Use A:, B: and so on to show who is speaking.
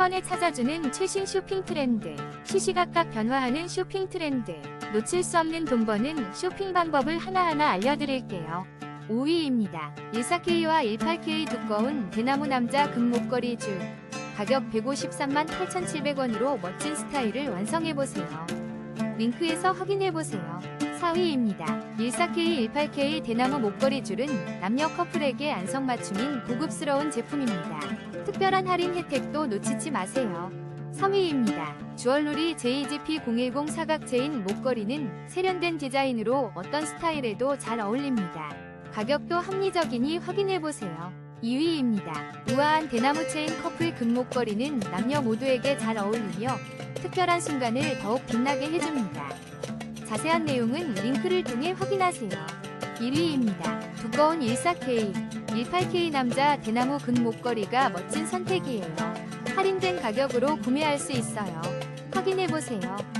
A: 번에 찾아주는 최신 쇼핑 트렌드. 시시각각 변화하는 쇼핑 트렌드. 놓칠 수 없는 돈 버는 쇼핑 방법을 하나하나 알려드릴게요. 5위입니다. 14K와 18K 두꺼운 대나무 남자 금목걸이 줄. 가격 153만 8,700원으로 멋진 스타일을 완성해보세요. 링크에서 확인해보세요. 4위입니다. 14K, 18K 대나무 목걸이 줄은 남녀 커플에게 안성맞춤인 고급스러운 제품입니다. 특별한 할인 혜택도 놓치지 마세요. 3위입니다. 주얼놀이 JGP010 사각체인 목걸이는 세련된 디자인으로 어떤 스타일에도 잘 어울립니다. 가격도 합리적이니 확인해보세요. 2위입니다. 우아한 대나무 체인 커플 금목걸이는 남녀 모두에게 잘 어울리며 특별한 순간을 더욱 빛나게 해줍니다. 자세한 내용은 링크를 통해 확인하세요. 1위입니다. 두꺼운 14K, 18K 남자 대나무 금 목걸이가 멋진 선택이에요. 할인된 가격으로 구매할 수 있어요. 확인해보세요.